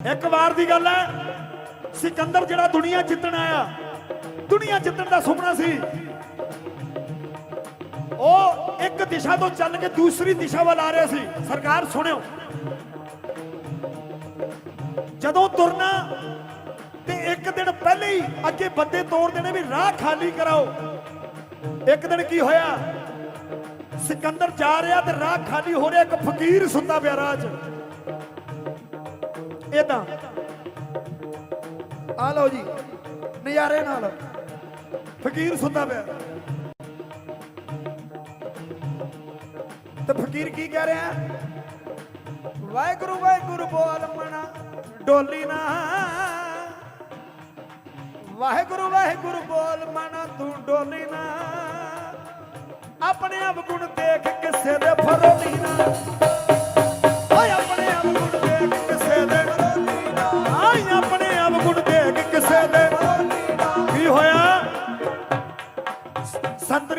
ਇੱਕ ਵਾਰ ਦੀ ਗੱਲ ਹੈ, ਸਿਕੰਦਰ ਜਿਹੜਾ ਦੁਨੀਆ ਜਿੱਤਣ ਆਇਆ, ਦੁਨੀਆ ਜਿੱਤਣ ਦਾ ਸੁਪਨਾ ਸੀ। ਉਹ ਇੱਕ ਦਿਸ਼ਾ ਤੋਂ ਚੱਲ ਕੇ ਦੂਸਰੀ ਦਿਸ਼ਾ ਵੱਲ ਆ ਰਿਹਾ ਸੀ। ਸਰਕਾਰ, ਸੁਣਿਓ। ਜਦੋਂ ਤੁਰਨਾ ਤੇ ਇੱਕ ਦਿਨ ਪਹਿਲੇ ਹੀ ਅੱਗੇ ਬੰਦੇ ਤੋੜ ਦੇਣੇ ਵੀ ਰਾਹ ਖਾਲੀ ਕਰਾਓ। ਇੱਕ ਦਿਨ ਕੀ ਹੋਇਆ? ਸਿਕੰਦਰ ਜਾ ਰਿਹਾ ਤੇ ਰਾਹ ਖਾਲੀ ਹੋ ਰਿਹਾ ਇੱਕ ਫਕੀਰ ਸੁੱਤਾ ਪਿਆ ਰਾਹ 'ਚ। ਇਦਾਂ ਆ ਲਓ ਜੀ, ਨਜ਼ਾਰੇ ਨਾਲ। ਫਕੀਰ ਸੁੱਤਾ ਪਿਆ। ਤੇ ਫਕੀਰ ਕੀ ਕਹਿ ਰਿਹਾ? ਵਾਹਿਗੁਰੂ ਵਾਹਿਗੁਰੂ ਬੋਲ ਮਣਾ ਡੋਲੀ ਨਾ। ਵਾਹਿਗੁਰੂ ਵਾਹਿਗੁਰੂ ਬੋਲ ਮਣਾ ਤੂੰ ਡੋਲੀ ਨਾ। ਆਪਣੇ ਆਪ ਗੁਣ ਦੇਖ, ਕਿਸੇ ਦੇ ਫਰੋਲੀ ਨਾ।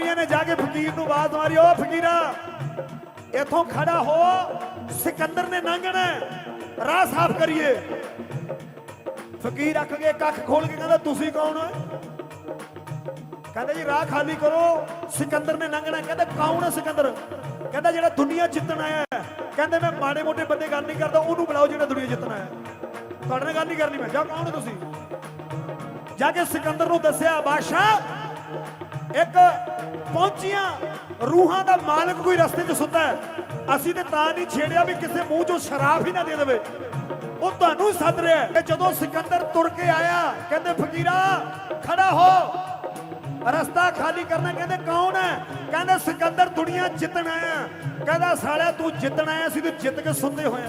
ਸੰਤਰੀਆਂ ਨੇ ਜਾ ਕੇ ਫਕੀਰ ਨੂੰ ਆਵਾਜ਼ ਮਾਰੀ, ਓ ਫਕੀਰਾ, ਇਥੋਂ ਖੜਾ ਹੋ, ਸਿਕੰਦਰ ਨੇ ਲੰਘਣਾ ਰਾਹ ਸਾਫ਼ ਕਰੀਏ। ਫਕੀਰ ਅੱਖ ਕੇ ਕੱਖ ਖੋਲ ਕੇ ਕਹਿੰਦਾ, ਤੁਸੀਂ ਕੌਣ ਹੋ? ਕਹਿੰਦਾ, ਜੀ, ਰਾਹ ਖਾਲੀ ਕਰੋ, ਸਿਕੰਦਰ ਨੇ ਲੰਘਣਾ ਕਹਿੰਦਾ, ਕੌਣ ਹੈ ਸਿਕੰਦਰ? ਕਹਿੰਦਾ, ਜਿਹੜਾ ਦੁਨੀਆ ਜਿੱਤਣ ਆਇਆ ਹੈ। ਕਹਿੰਦੇ, ਮੈਂ ਮਾੜੇ ਮੋਟੇ ਬੰਦੇ ਗੱਲ ਨਹੀਂ ਕਰਦਾ, ਉਹਨੂੰ ਬੁਲਾਓ ਜਿਹੜਾ ਦੁਨੀਆ ਜਿੱਤਣ ਆਇਆ ਤੁਹਾਡੇ ਨਾਲ ਗੱਲ ਨਹੀਂ ਕਰਨੀ ਮੈਂ। ਜਾ ਕੌਣ ਹੋ ਤੁਸੀਂ? ਜਾ ਕੇ ਸਿਕੰਦਰ ਨੂੰ ਦੱਸਿਆ, ਬਾਦਸ਼ਾਹ, ਇੱਕ ਪਹੁੰਚੀਆਂ। ਰੂਹਾਂ ਦਾ ਮਾਲਕ ਕੋਈ ਰਸਤੇ 'ਚ ਸੁੱਤਾ ਹੈ। ਅਸੀਂ ਤੇ ਤਾਂ ਨਹੀਂ ਛੇੜਿਆ ਵੀ ਕਿਸੇ ਮੂੰਹ 'ਚੋਂ ਸ਼ਰਾਬ ਹੀ ਨਾ ਦੇ ਦੇਵੇ। ਉਹ ਤੁਹਾਨੂੰ ਸੱਦ ਰਿਹਾ ਹੈ। ਜਦੋਂ ਸਿਕੰਦਰ ਤੁਰ ਕੇ ਆਇਆ, ਕਹਿੰਦੇ, ਫਕੀਰਾ, ਖੜਾ ਹੋ। ਰਸਤਾ ਖਾਲੀ ਕਰਨਾ, ਕਹਿੰਦੇ, ਕੌਣ ਹੈ? ਕਹਿੰਦੇ, ਸਿਕੰਦਰ ਦੁਨੀਆ ਜਿੱਤਣ ਆਇਆ। ਕਹਿੰਦਾ, ਸਾਲਿਆ, ਤੂੰ ਜਿੱਤਣ ਆਇਆ ਸੀ ਤੇ ਜਿੱਤ ਕੇ ਸੁੱਤੇ ਹੋਇਆ